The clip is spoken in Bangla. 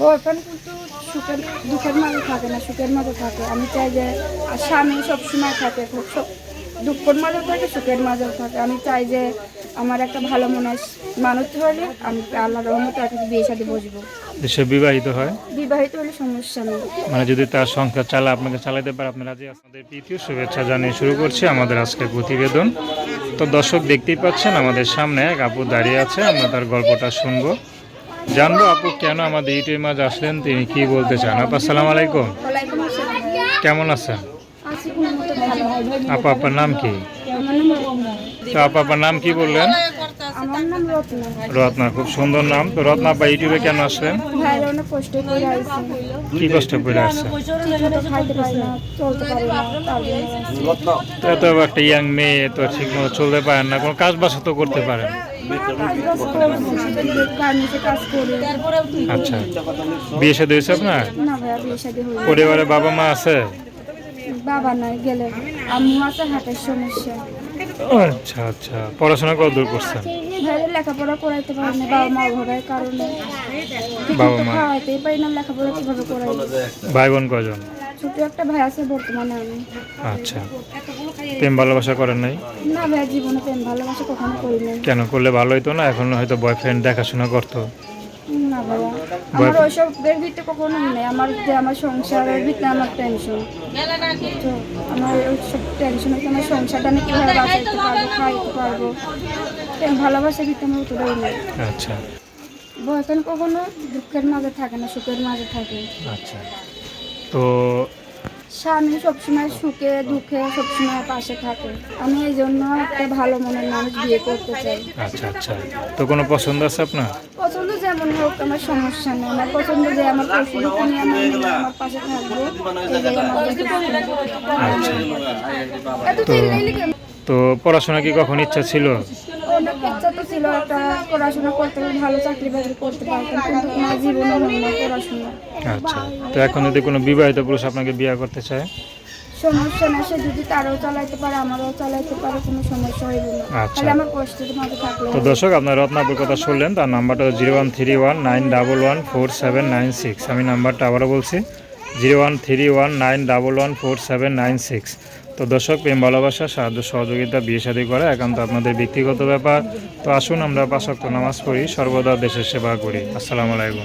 বয়ফ্রেন্ড কিন্তু সুখের দুঃখের মাঝে থাকে না সুখের মাঝে থাকে। আমি চাই যে আর স্বামী সবসময় থাকে সব দুঃখের মাঝেও থাকে সুখের মাঝেও থাকে। আমি চাই যে আমার একটা ভালো মনে মানুষ হলে আমি আল্লাহ রহমতে আর বিয়ে সাথে বসবো। সে বিবাহিত হয়? বিবাহিত হলে সমস্যা নেই। মানে যদি তার সংসার চালা আপনাকে চালাতে পারে আপনারা আছেন? আপনাদের প্রীতীয় শুভেচ্ছা জানিয়ে শুরু করছি আমাদের আজকের প্রতিবেদন। তো দর্শক দেখতেই পাচ্ছেন আমাদের সামনে এক আপু দাঁড়িয়ে আছে আমরা তার গল্পটা শুনব। জানব আপু কেন আমাদের ইউটিউবের মাঝে আসলেন, তিনি কি বলতে চান? আপু, আসসালামু আলাইকুম। কেমন আছেন? আপু, আপনার নাম কি? তো আপু, আপনার নাম কি বললেন? রত্না, খুব সুন্দর নাম। তো রত্না আপা, ইউটিউবে কেন আসলেন? কি কষ্ট করে এত একটা ইয়াং মেয়ে, তো ঠিক মতো চলতে পারেন না, কোনো কাজ বাসা তো করতে পারেন। আচ্ছা। বিয়ে সাথে হয়েছে আপনার? পরিবারে বাবা মা আছে? বাবা নাই গেলে আম্মু আছে হাতের সমস্যা। আচ্ছা আচ্ছা। পড়াশোনা কত দূর করছেন? ভাইয়ের লেখাপড়া করাইতে পারি না বাবা মা অভাবের কারণে। বাবা মা। খাওয়াইতেই পারি না লেখাপড়া কীভাবে করাই? ভাই বোন কজন ছোট একটা ভাই আছে বর্তমানে আমি। আচ্ছা। প্রেম ভালোবাসা করেন নাই? না ভাইয়া জীবনে প্রেম ভালোবাসা কখনো করি নাই। কেন? করলে ভালো হইতো না? এখন হয়তো বয়ফ্রেন্ড দেখাশোনা করতো। না ভাইয়া আমার ওইসবের ভিতরে কখনো নেই। আমার যে আমার সংসারের ভিতরে আমার টেনশন আমার ওইসব টেনশন হচ্ছে আমার সংসারটা আমি কীভাবে বাঁচাইতে পারব খাইতে পারব? প্রেম ভালোবাসার ভিতরে আমার অতটাই নেই। আচ্ছা। বয়ফ্রেন্ড কখনো দুঃখের মাঝে থাকে না সুখের মাঝে থাকে। আচ্ছা। তো স্বামী সবসময় সুখে দুঃখে সবসময় পাশে থাকে। আমি এই জন্য একটা ভালো মনের মানুষ বিয়ে করতে চাই। আচ্ছা আচ্ছা। তো কোনো পছন্দ আছে আপনার? পছন্দ যেমন হোক আমার সমস্যা নেই। আমার পছন্দ যে আমার পছন্দ নিয়ে আমার নিয়ে আমার পাশে থাকব এটাই আমার আচ্ছা। এত তো পড়াশোনা কি কখন ইচ্ছা ছিল? ছিল একটা পড়াশোনা করতে হবে, ভালো চাকরি বাকরি করতে পারতাম কিন্তু না জীবনে হলো না পড়াশোনা। আচ্ছা তো এখন যদি কোনো বিবাহিত পুরুষ আপনাকে বিয়ে করতে চায়? সমস্যা না সে যদি তারও চালাইতে পারে আমারও চালাইতে পারে কোনো সমস্যা হইবে না। আচ্ছা। তাহলে আমার থাকলে। তো দর্শক আপনার রত্নাপুর কথা শুনলেন তার নাম্বারটা zero one three one nine double one four seven nine six. আমি নাম্বারটা আবারও বলছি zero one three one nine double one four seven nine six. তো দর্শক, প্রেম, ভালোবাসা, সাহায্য, সহযোগিতা, বিয়ে, শাদী করা একান্ত আপনাদের ব্যক্তিগত ব্যাপার। তো আসুন আমরা পাশাক্ত নামাজ পড়ি, সর্বদা দেশের সেবা করি। আসসালামু আলাইকুম।